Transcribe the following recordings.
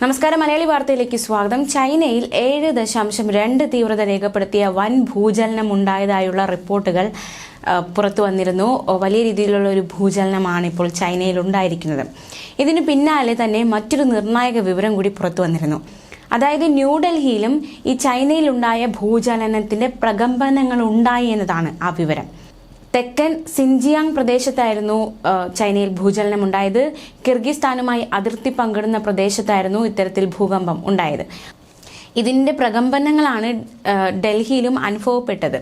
നമസ്കാരം. മലയാളി വാർത്തയിലേക്ക് സ്വാഗതം. ചൈനയിൽ ഏഴ് ദശാംശം രണ്ട് തീവ്രത രേഖപ്പെടുത്തിയ വൻ ഭൂചലനം ഉണ്ടായതായുള്ള റിപ്പോർട്ടുകൾ പുറത്തു വന്നിരുന്നു. വലിയ രീതിയിലുള്ള ഒരു ഭൂചലനമാണ് ഇപ്പോൾ ചൈനയിൽ ഉണ്ടായിരിക്കുന്നത്. ഇതിന് പിന്നാലെ തന്നെ മറ്റൊരു നിർണായക വിവരം കൂടി പുറത്തു വന്നിരുന്നു. അതായത് ന്യൂഡൽഹിയിലും ഈ ചൈനയിലുണ്ടായ ഭൂചലനത്തിന്റെ പ്രകമ്പനങ്ങൾ ഉണ്ടായി എന്നതാണ് ആ വിവരം. തെക്കൻ സിൻജിയാങ് പ്രദേശത്തായിരുന്നു ചൈനയിൽ ഭൂചലനം ഉണ്ടായത് കിർഗിസ്ഥാനുമായി അതിർത്തി പങ്കിടുന്ന പ്രദേശത്തായിരുന്നു ഇത്തരത്തിൽ ഭൂകമ്പം ഉണ്ടായത്. ഇതിന്റെ പ്രകമ്പനങ്ങളാണ് ഡൽഹിയിലും അനുഭവപ്പെട്ടത്.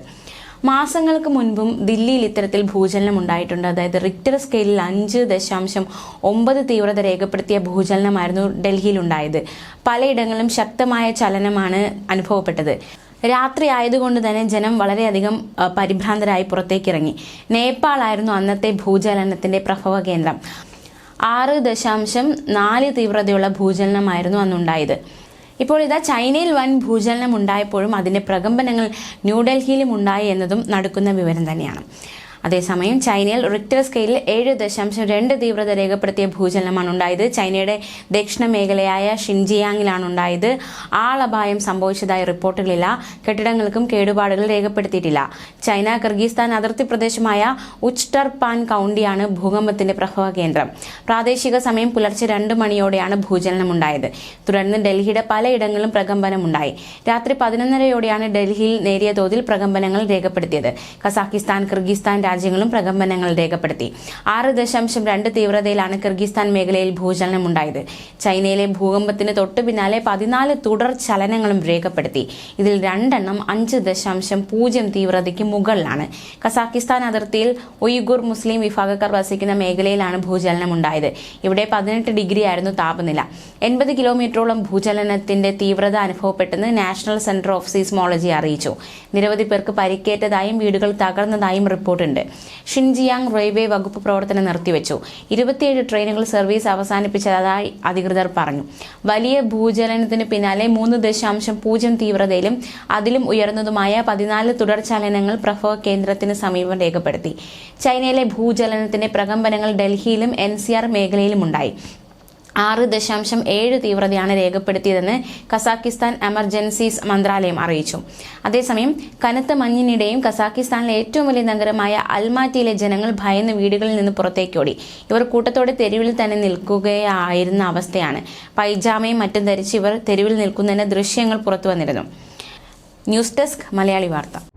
മാസങ്ങൾക്ക് മുൻപും ദില്ലിയിൽ ഇത്തരത്തിൽ ഭൂചലനം ഉണ്ടായിട്ടുണ്ട് അതായത് റിക്ടർ സ്കെയിലിൽ അഞ്ച് ദശാംശം ഒമ്പത് തീവ്രത രേഖപ്പെടുത്തിയ ഭൂചലനമായിരുന്നു ഡൽഹിയിൽ ഉണ്ടായത് പലയിടങ്ങളിലും ശക്തമായ ചലനമാണ് അനുഭവപ്പെട്ടത്. രാത്രി ആയതുകൊണ്ട് തന്നെ ജനം വളരെയധികം പരിഭ്രാന്തരായി പുറത്തേക്കിറങ്ങി. നേപ്പാളായിരുന്നു അന്നത്തെ ഭൂചലനത്തിന്റെ പ്രഭവ കേന്ദ്രം. ആറ് ദശാംശം നാല് തീവ്രതയുള്ള ഭൂചലനമായിരുന്നു അന്നുണ്ടായത്. ഇപ്പോൾ ഇതാ ചൈനയിൽ വൻ ഭൂചലനം ഉണ്ടായപ്പോഴും അതിന്റെ പ്രകമ്പനങ്ങൾ ന്യൂഡൽഹിയിലും ഉണ്ടായി എന്നതും നടക്കുന്ന വിവരം തന്നെയാണ്. അതേസമയം ചൈനയിൽ റിക്ടർ സ്കെയിലിൽ ഏഴ് ദശാംശം രണ്ട് തീവ്രത രേഖപ്പെടുത്തിയ ഭൂചലനമാണ് ഉണ്ടായത്. ചൈനയുടെ ദക്ഷിണ മേഖലയായ ഷിൻജിയാങ്ങിലാണ് ഉണ്ടായത്. ആളപായം സംഭവിച്ചതായി റിപ്പോർട്ടുകളില്ല. കെട്ടിടങ്ങൾക്കും കേടുപാടുകൾ രേഖപ്പെടുത്തിയിട്ടില്ല. ചൈന കിർഗിസ്ഥാൻ അതിർത്തി പ്രദേശമായ ഉച്ചർപാൻ കൗണ്ടിയാണ് ഭൂകമ്പത്തിന്റെ പ്രഭവ കേന്ദ്രം. പ്രാദേശിക സമയം പുലർച്ചെ രണ്ട് മണിയോടെയാണ് ഭൂചലനം ഉണ്ടായത്. തുടർന്ന് ഡൽഹിയുടെ പലയിടങ്ങളിലും പ്രകമ്പനമുണ്ടായി. രാത്രി പതിനൊന്നരയോടെയാണ് ഡൽഹിയിൽ നേരിയ തോതിൽ പ്രകമ്പനങ്ങൾ രേഖപ്പെടുത്തിയത്. കസാഖിസ്ഥാൻ കിർഗിസ്ഥാൻ രാജ്യങ്ങളും പ്രകമ്പനങ്ങൾ രേഖപ്പെടുത്തി. ആറ് ദശാംശം രണ്ട് തീവ്രതയിലാണ് കിർഗിസ്ഥാൻ മേഖലയിൽ ഭൂചലനം ഉണ്ടായത് ചൈനയിലെ ഭൂകമ്പത്തിന് തൊട്ടു പിന്നാലെ പതിനാല് തുടർ ചലനങ്ങളും രേഖപ്പെടുത്തി. ഇതിൽ രണ്ടെണ്ണം അഞ്ച് ദശാംശം പൂജ്യം തീവ്രതയ്ക്ക് മുകളിലാണ്. കസാക്കിസ്ഥാൻ അതിർത്തിയിൽ ഒയ്ഗുർ മുസ്ലിം വിഭാഗക്കാർ വസിക്കുന്ന മേഖലയിലാണ് ഭൂചലനം ഉണ്ടായത് ഇവിടെ പതിനെട്ട് ഡിഗ്രി ആയിരുന്നു താപനില. എൺപത് കിലോമീറ്ററോളം ഭൂചലനത്തിന്റെ തീവ്രത അനുഭവപ്പെട്ടെന്ന് നാഷണൽ സെന്റർ ഓഫ് സീസ്മോളജി അറിയിച്ചു. നിരവധി പേർക്ക് പരിക്കേറ്റതായും വീടുകൾ തകർന്നതായും റിപ്പോർട്ടുണ്ട്. ഷിൻജിയാങ് റെയിൽവേ വകുപ്പ് പ്രവർത്തനം നിർത്തിവെച്ചു. ഇരുപത്തിയേഴ് ട്രെയിനുകൾ സർവീസ് അവസാനിപ്പിച്ചതായി അധികൃതർ പറഞ്ഞു. വലിയ ഭൂചലനത്തിന് പിന്നാലെ മൂന്ന് ദശാംശം പൂജ്യം തീവ്രതയിലും അതിലും ഉയർന്നതുമായ പതിനാല് തുടർചലനങ്ങൾ പ്രഭവ കേന്ദ്രത്തിന് സമീപം രേഖപ്പെടുത്തി. ചൈനയിലെ ഭൂചലനത്തിന്റെ പ്രകമ്പനങ്ങൾ ഡൽഹിയിലും എൻ മേഖലയിലും ഉണ്ടായി. ആറ് ദശാംശം ഏഴ് തീവ്രതയാണ് രേഖപ്പെടുത്തിയതെന്ന് കസാക്കിസ്ഥാൻ എമർജൻസീസ് മന്ത്രാലയം അറിയിച്ചു. അതേസമയം കനത്ത മഞ്ഞിനിടെയും കസാക്കിസ്ഥാനിലെ ഏറ്റവും വലിയ നഗരമായ അൽമാറ്റിയിലെ ജനങ്ങൾ ഭയന്ന് വീടുകളിൽ നിന്ന് പുറത്തേക്കോടി. ഇവർ കൂട്ടത്തോടെ തെരുവിൽ തന്നെ നിൽക്കുകയായിരുന്ന അവസ്ഥയാണ്. പൈജാമയും മറ്റും ധരിച്ച് ഇവർ തെരുവിൽ നിൽക്കുന്നതിന്റെ ദൃശ്യങ്ങൾ പുറത്തു വന്നിരുന്നു. ന്യൂസ് ഡെസ്ക് മലയാളി വാർത്ത.